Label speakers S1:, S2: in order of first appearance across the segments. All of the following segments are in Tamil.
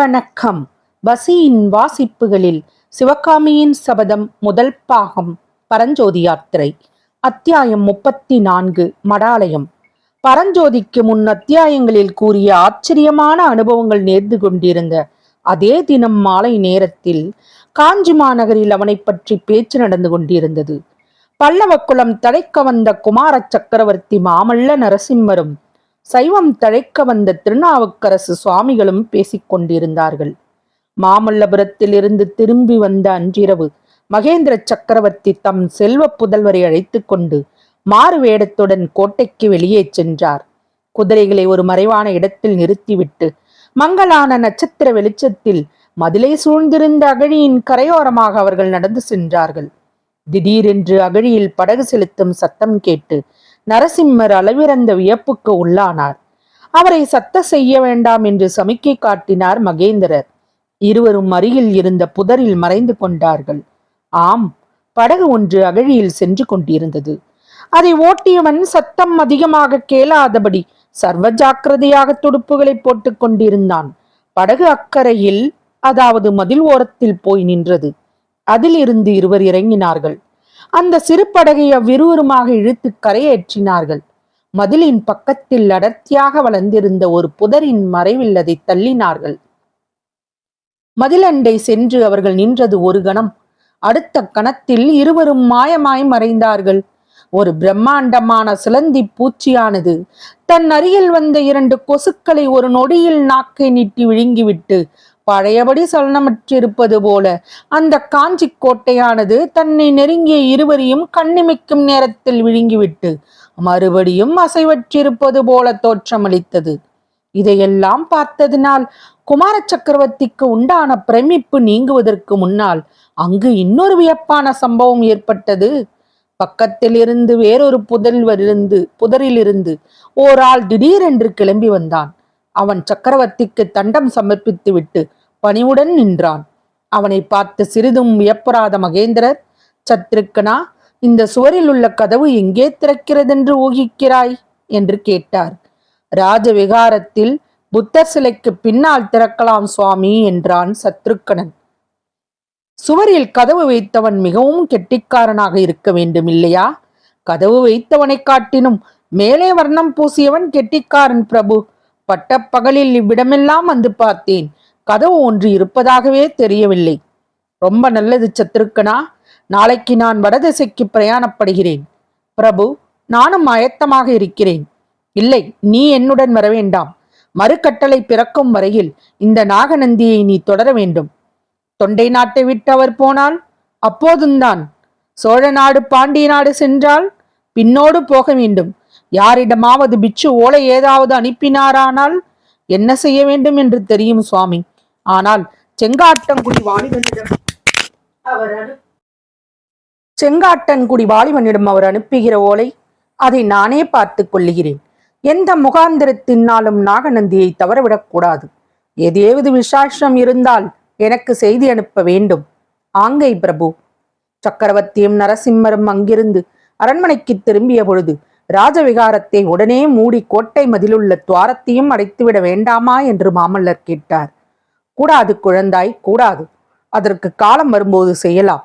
S1: வணக்கம். வசியின் வாசிப்புகளில் சிவகாமியின் சபதம் முதல் பாகம் பரஞ்சோதி யாத்திரை அத்தியாயம் முப்பத்தி நான்கு மடாலயம். பரஞ்சோதிக்கு முன் அத்தியாயங்களில் கூறிய ஆச்சரியமான அனுபவங்கள் நேர்ந்து கொண்டிருந்த அதே தினம் மாலை நேரத்தில் காஞ்சி மாநகரில் அவனை பற்றி பேச்சு நடந்து கொண்டிருந்தது. பல்லவக்குளம் தடைக்க வந்த குமார சக்கரவர்த்தி மாமல்ல நரசிம்மரும் சைவம் தழைக்க வந்த திருநாவுக்கரசு சுவாமிகளும் பேசிக்கொண்டிருந்தார்கள் மாமல்லபுரத்தில் இருந்து திரும்பி வந்த அன்றிரவு மகேந்திர சக்கரவர்த்தி தம் செல்வ புதல்வரை அழைத்துக் கொண்டு மாறு வேடத்துடன் கோட்டைக்கு வெளியே சென்றார். குதிரைகளை ஒரு மறைவான இடத்தில் நிறுத்திவிட்டு மங்களான நட்சத்திர வெளிச்சத்தில் மதிலை சூழ்ந்திருந்த அகழியின் கரையோரமாக அவர்கள் நடந்து சென்றார்கள். திடீரென்று அகழியில் படகு செலுத்தும் சத்தம் கேட்டு நரசிம்மர் அளவிறந்த வியப்புக்கு உள்ளானார். அவரை சத்த செய்ய வேண்டாம் என்று சமிக்கை காட்டினார் மகேந்திரர். இருவரும் அருகில் இருந்த புதரில் மறைந்து கொண்டார்கள். ஆம் படகு ஒன்று அகழியில் சென்று கொண்டிருந்தது. அதை ஓட்டியவன் சத்தம் அதிகமாக கேளாதபடி சர்வ ஜாக்கிரதையாக துடுப்புகளை போட்டுக் கொண்டிருந்தான். படகு அக்கறையில் அதாவது மதில் ஓரத்தில் போய் நின்றது. அதில் இருந்து இருவர் இறங்கினார்கள். அந்த சிறு படகை அவ்விருவருமாக இழுத்து கரையேற்றினார்கள். மதிலின் பக்கத்தில் அடர்த்தியாக வளர்ந்திருந்த ஒரு புதரின் மறைவில் அதை தள்ளினார்கள். மதிலண்டை சென்று அவர்கள் நின்றது ஒரு கணம். அடுத்த கணத்தில் இருவரும் மாயமாய் மறைந்தார்கள். ஒரு பிரம்மாண்டமான சிலந்தி பூச்சியானது தன் அருகில் வந்த இரண்டு கொசுக்களை ஒரு நொடியில் நாக்கை நீட்டி விழுங்கிவிட்டு பழையபடி சலனமற்றிருப்பது போல. அந்த காஞ்சி கோட்டையானது தன்னை நெருங்கிய இருவரையும் கண்ணிமைக்கும் நேரத்தில் விழுங்கிவிட்டு மறுபடியும் அசைவற்றிருப்பது போல தோற்றமளித்தது. இதையெல்லாம் பார்த்ததினால் குமார சக்கரவர்த்திக்கு உண்டான பிரமிப்பு நீங்குவதற்கு முன்னால் அங்கு இன்னொரு வியப்பான சம்பவம் ஏற்பட்டது. பக்கத்தில் இருந்து வேறொரு புதல்வரிலிருந்து புதரிலிருந்து ஓர் ஆள் திடீரென்று கிளம்பி வந்தான். அவன் சக்கரவர்த்திக்கு தண்டம் சமர்ப்பித்துவிட்டு பணிவுடன் நின்றான். அவனை பார்த்து சிறிதும் வியப்பராத மகேந்திரர் சத்ருக்கனா இந்த சுவரில் உள்ள கதவு எங்கே திறக்கிறதென்று ஊகிக்கிறாய்? என்று கேட்டார். ராஜ விகாரத்தில் புத்தர் சிலைக்கு பின்னால் திறக்கலாம் சுவாமி என்றான் சத்ருக்கனன். சுவரில் கதவு வைத்தவன் மிகவும் கெட்டிக்காரனாக இருக்க வேண்டும் இல்லையா கதவு வைத்தவனை காட்டினும் மேலே வர்ணம் பூசியவன் கெட்டிக்காரன் பிரபு. பட்ட பகலில் இவ்விடமெல்லாம் வந்து பார்த்தேன். கதவு ஒன்று இருப்பதாகவே தெரியவில்லை. ரொம்ப நல்லது சத்ருக்கனா நாளைக்கு நான் வடதிசைக்கு பிரயாணப்படுகிறேன். பிரபு நானும் ஆயத்தமாக இருக்கிறேன். இல்லை நீ என்னுடன் வர வேண்டாம் மறுக்கட்டளை பிறக்கும் வரையில் இந்த நாகநந்தியை நீ தொடர வேண்டும். தொண்டை நாட்டை விட்டு அவர் போனால் அப்போதும்தான் சோழ நாடு பாண்டிய நாடு சென்றால் பின்னோடு போக வேண்டும். யாரிடமாவது பிச்சு ஓலை ஏதாவது அனுப்பினாரானால் என்ன செய்ய வேண்டும் என்று தெரியும் சுவாமி. ஆனால் செங்காட்டங்குடி வாலிபனிடம் அவர் செங்காட்டன்குடி வாலிபனிடம் அவர் அனுப்புகிற ஓலை அதை நானே பார்த்து கொள்ளுகிறேன். எந்த முகாந்திரத்தினாலும் நாகநந்தியை தவறவிடக்கூடாது ஏதேவது விசாஷம் இருந்தால் எனக்கு செய்தி அனுப்ப வேண்டும். ஆங்கை பிரபு. சக்கரவர்த்தியும் நரசிம்மரும் அங்கிருந்து அரண்மனைக்கு திரும்பிய பொழுது ராஜவிகாரத்தை உடனே மூடி கோட்டை மதிலுள்ள துவாரத்தையும் அடைத்துவிட வேண்டாமா என்று மாமல்லர் கேட்டார். கூடாது குழந்தாய் கூடாது. அதற்கு காலம் வரும்போது செய்யலாம்.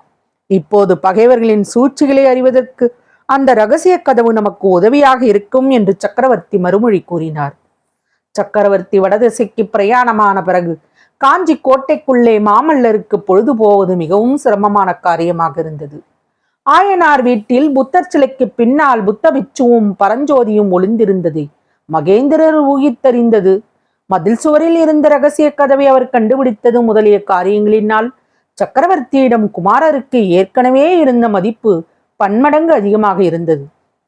S1: இப்போது பகைவர்களின் சூழ்ச்சிகளை அறிவதற்கு அந்த ரகசிய கதவு நமக்கு உதவியாக இருக்கும் என்று சக்கரவர்த்தி மறுமொழி கூறினார். சக்கரவர்த்தி வடதிசைக்கு பிரயாணமான பிறகு காஞ்சி கோட்டைக்குள்ளே மாமல்லருக்கு பொழுது போவது மிகவும் சிரமமான காரியமாக இருந்தது. ஆயனார் வீட்டில் புத்தர் சிலைக்கு பின்னால் புத்த பிச்சுவும் பரஞ்சோதியும் ஒளிந்திருந்தது. மகேந்திரர் ஊகித்தறிந்தது. மதில் சுவரில் இருந்த ரகசிய கதவை அவர் கண்டுபிடித்தது முதலிய காரியங்களினால். சக்கரவர்த்தியிடம் குமாரருக்கு ஏற்கனவே இருந்த மதிப்பு பன்மடங்கு அதிகமாக இருந்தது.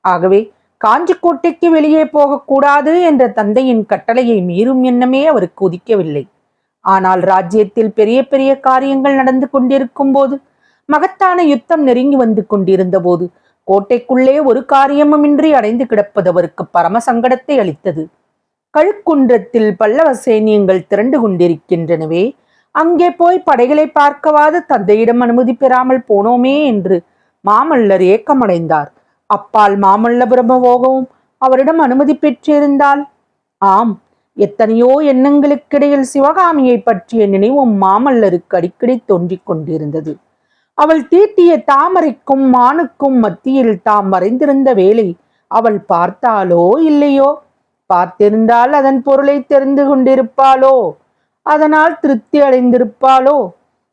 S1: ஆகவே காஞ்சிக்கோட்டைக்கு வெளியே போகக்கூடாது என்ற தந்தையின் கட்டளையை மீறும் எண்ணமே அவருக்கு உதிக்கவில்லை. ஆனால் ராஜ்யத்தில் பெரிய பெரிய காரியங்கள் நடந்து கொண்டிருக்கும் போது மகத்தான யுத்தம் நெருங்கி வந்து கொண்டிருந்த போது கோட்டைக்குள்ளே ஒரு காரியமுமின்றி அடைந்து கிடப்பது அவருக்கு பரம சங்கடத்தை அளித்தது. கழுக்குன்றத்தில் பல்லவ சேனியங்கள் திரண்டு கொண்டிருக்கின்றனவே அங்கே போய் படைகளை பார்க்கவாது தந்தையிடம் அனுமதி பெறாமல் போனோமே என்று மாமல்லர் ஏக்கமடைந்தார். அப்பால் மாமல்லபுரம போகவும் அவரிடம் அனுமதி பெற்றிருந்தால்? ஆம் எத்தனையோ எண்ணங்களுக்கிடையில் சிவகாமியை பற்றிய நினைவும் மாமல்லருக்கு அடிக்கடி தோன்றிக் கொண்டிருந்தது. அவள் தீட்டிய தாமரைக்கும் மானுக்கும் மத்தியில் தாம் மறைந்திருந்த வேலை அவள் பார்த்தாலோ இல்லையோ? பார்த்திருந்தால் அதன் பொருளை தெரிந்து கொண்டிருப்பாளோ? அதனால் திருப்தி அடைந்திருப்பாளோ?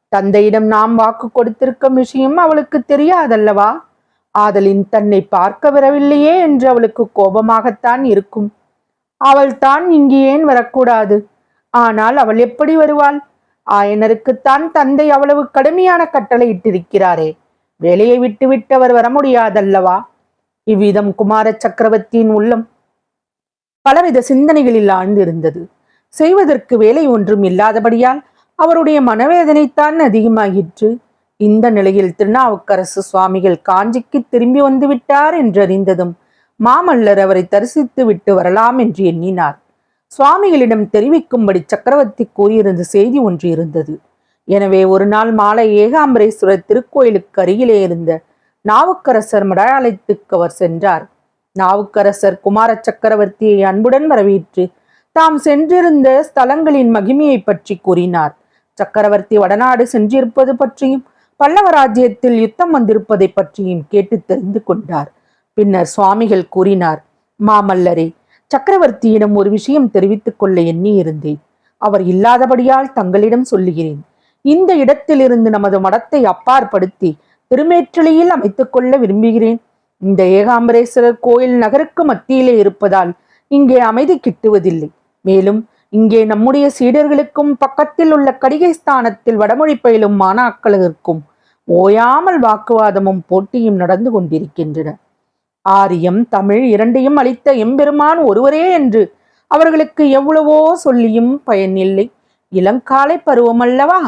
S1: தந்தையிடம் நாம் வாக்கு கொடுத்திருக்கும் விஷயம் அவளுக்கு தெரியாதல்லவா? ஆதலின் தன்னை பார்க்க வரவில்லையே என்று அவளுக்கு கோபமாகத்தான் இருக்கும். அவள் தான் இங்கு ஏன் வரக்கூடாது? ஆனால் அவள் எப்படி வருவாள்? ஆயனருக்குத்தான் தந்தை அவ்வளவு கடுமையான கட்டளை இட்டிருக்கிறாரே. வேலையை விட்டுவிட்டு அவர் வர முடியாதல்லவா? இவ்விதம் குமார சக்கரவர்த்தியின் உள்ளம் பலவித சிந்தனைகளில் ஆழ்ந்திருந்தது. செய்வதற்கு வேலை ஒன்றும் இல்லாதபடியால் அவருடைய மனவேதனைத்தான் அதிகமாகிற்று. இந்த நிலையில் திருநாவுக்கரசு சுவாமிகள் காஞ்சிக்கு திரும்பி வந்து விட்டார் என்றறிந்ததும் மாமல்லர் அவரை தரிசித்து விட்டு வரலாம் என்று எண்ணினார். சுவாமிகளிடம் தெரிவிக்கும்படி சக்கரவர்த்தி கூறியிருந்த செய்தி ஒன்று இருந்தது. எனவே ஒரு நாள் மாலை ஏகாம்பரேஸ்வரர் திருக்கோயிலுக்கு அருகிலே இருந்த நாவுக்கரசர் மடாலயத்துக்கு அவர் சென்றார். நாவுக்கரசர் குமார சக்கரவர்த்தியை அன்புடன் வரவேற்று தாம் சென்றிருந்த ஸ்தலங்களின் மகிமையை பற்றி கூறினார். சக்கரவர்த்தி வடநாடு சென்றிருப்பது பற்றியும் பல்லவ ராஜ்யத்தில் யுத்தம் வந்திருப்பதை பற்றியும் கேட்டு தெரிந்து கொண்டார். பின்னர் சுவாமிகள் கூறினார் மாமல்லரே சக்கரவர்த்தியிடம் ஒரு விஷயம் தெரிவித்துக் கொள்ள எண்ணி இருந்தேன் அவர் இல்லாதபடியால் தங்களிடம் சொல்லுகிறேன். இந்த இடத்திலிருந்து நமது மடத்தை அப்பாற்படுத்தி திருமேற்றலியில் அமைத்துக் கொள்ள விரும்புகிறேன். இந்த ஏகாம்பரேஸ்வரர் கோயில் நகருக்கு மத்தியிலே இருப்பதால் இங்கே அமைதி கிட்டுவதில்லை. மேலும் இங்கே நம்முடைய சீடர்களுக்கும் பக்கத்தில் உள்ள கடிகை ஸ்தானத்தில் வடமொழி பயிலும் மாணாக்களுக்கும் ஓயாமல் வாக்குவாதமும் போட்டியும் நடந்து கொண்டிருக்கின்றன. ஆரியம் தமிழ் இரண்டையும் அளித்த எம்பெருமான் ஒருவரே என்று அவர்களுக்கு எவ்வளவோ சொல்லியும் பயனில்லை. இளங்காலை பருவம் அல்லவா?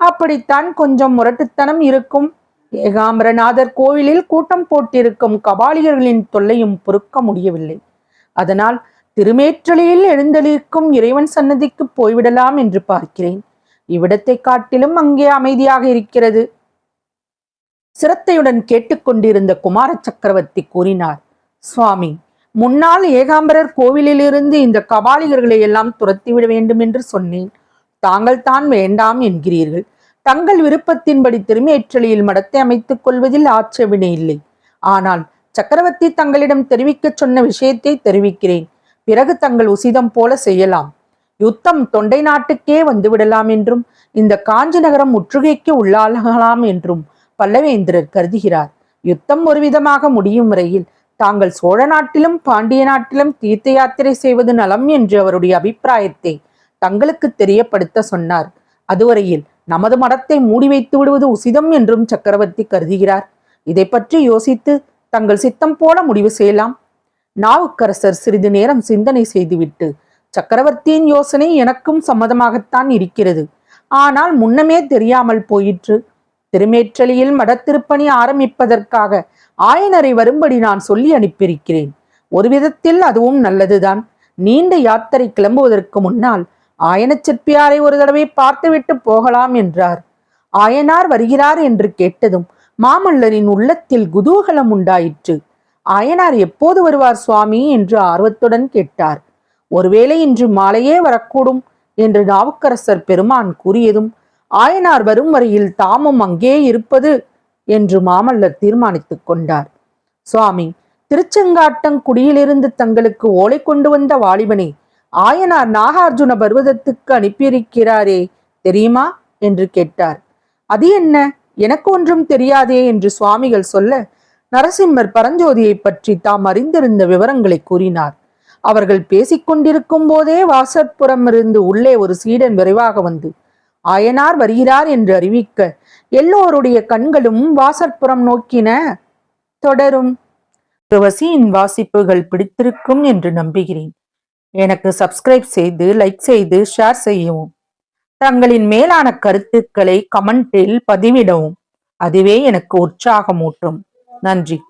S1: அப்படித்தான் கொஞ்சம் முரட்டுத்தனம் இருக்கும். ஏகாம்பரநாதர் கோவிலில் கூட்டம் போட்டிருக்கும் கபாலிகர்களின் தொல்லையும் பொறுக்க முடியவில்லை. அதனால் திருமேற்றலியில் எழுந்தளிக்கும் இறைவன் சன்னதிக்கு போய்விடலாம் என்று பார்க்கிறேன். இவ்விடத்தை காட்டிலும் அங்கே அமைதியாக இருக்கிறது. சிரத்தையுடன் கேட்டுக்கொண்டிருந்த குமார சக்கரவர்த்தி கூறினார் சுவாமி முன்னால் ஏகாம்பரர் கோவிலிலிருந்து இந்த கபாலிகர்களை எல்லாம் துரத்திவிட வேண்டும் என்று சொன்னேன். தாங்கள் தான் வேண்டாம் என்கிறீர்கள். தங்கள் விருப்பத்தின்படி திருமேற்றலியில் மடத்தை அமைத்துக் கொள்வதில் ஆட்சேபனை இல்லை. ஆனால் சக்கரவர்த்தி தங்களிடம் தெரிவிக்கச் சொன்ன விஷயத்தை தெரிவிக்கிறேன். பிறகு தங்கள் உசிதம் போல செய்யலாம். யுத்தம் தொண்டை நாட்டுக்கே வந்துவிடலாம் என்றும் இந்த காஞ்சி நகரம் முற்றுகைக்கு உள்ளாகலாம் என்றும் பல்லவேந்திரர் கருதுகிறார். யுத்தம் ஒரு விதமாக முடியும் வரையில் தாங்கள் சோழ நாட்டிலும் பாண்டிய நாட்டிலும் தீர்த்த யாத்திரை செய்வது நலம் என்று அவருடைய அபிப்பிராயத்தை தங்களுக்கு தெரியப்படுத்த சொன்னார். அதுவரையில் நமது மடத்தை மூடி வைத்து விடுவது உசிதம் என்றும் சக்கரவர்த்தி கருதுகிறார். இதை பற்றி யோசித்து தங்கள் சித்தம் போல முடிவு செய்யலாம். நாவுக்கரசர் சிறிது நேரம் சிந்தனை செய்துவிட்டு சக்கரவர்த்தியின் யோசனை எனக்கும் சம்மதமாகத்தான் இருக்கிறது. ஆனால் முன்னமே தெரியாமல் போயிற்று. திருமேற்றலியில் மடத்திருப்பணி ஆரம்பிப்பதற்காக ஆயனரை வரும்படி நான் சொல்லி அனுப்பியிருக்கிறேன். ஒரு விதத்தில் அதுவும் நல்லதுதான். நீண்ட யாத்திரை கிளம்புவதற்கு முன்னால் ஆயன சிற்பியாரை ஒரு தடவை பார்த்துவிட்டு போகலாம் என்றார். ஆயனார் வருகிறார் என்று கேட்டதும் மாமல்லரின் உள்ளத்தில் குதூகலம் உண்டாயிற்று. ஆயனார் எப்போது வருவார் சுவாமி என்று ஆர்வத்துடன் கேட்டார். ஒருவேளை இன்று மாலையே வரக்கூடும் என்று நாவுக்கரசர் பெருமான் கூறியதும் ஆயனார் வரும் வரையில் தாமும் அங்கே இருப்பது என்று மாமல்லர் தீர்மானித்துக் கொண்டார். சுவாமி திருச்செங்காட்டங்குடியிலிருந்து தங்களுக்கு ஓலை கொண்டு வந்த வாலிபனை ஆயனார் நாகார்ஜுன பர்வதத்துக்கு அனுப்பியிருக்கிறாரே தெரியுமா? என்று கேட்டார். அது என்ன? எனக்கு ஒன்றும் தெரியாதே என்று சுவாமிகள் சொல்ல நரசிம்மர் பரஞ்சோதியை பற்றி தாம் அறிந்திருந்த விவரங்களை கூறினார். அவர்கள் பேசிக்கொண்டிருக்கும் போதே வாசற்புறம் இருந்து உள்ளே ஒரு சீடன் விரைவாக வந்து ஆயனார் வருகிறார் என்று அறிவிக்க எல்லோருடைய கண்களும் வாசற்புறம் நோக்கின. தொடரும். துவசியின் வாசிப்புகள் பிடித்திருக்கும் என்று நம்புகிறேன். எனக்கு சப்ஸ்கிரைப் செய்து லைக் செய்து ஷேர் செய்யவும். தங்களின் மேலான கருத்துக்களை கமெண்டில் பதிவிடவும். அதுவே எனக்கு உற்சாகமூட்டும். நன்றி.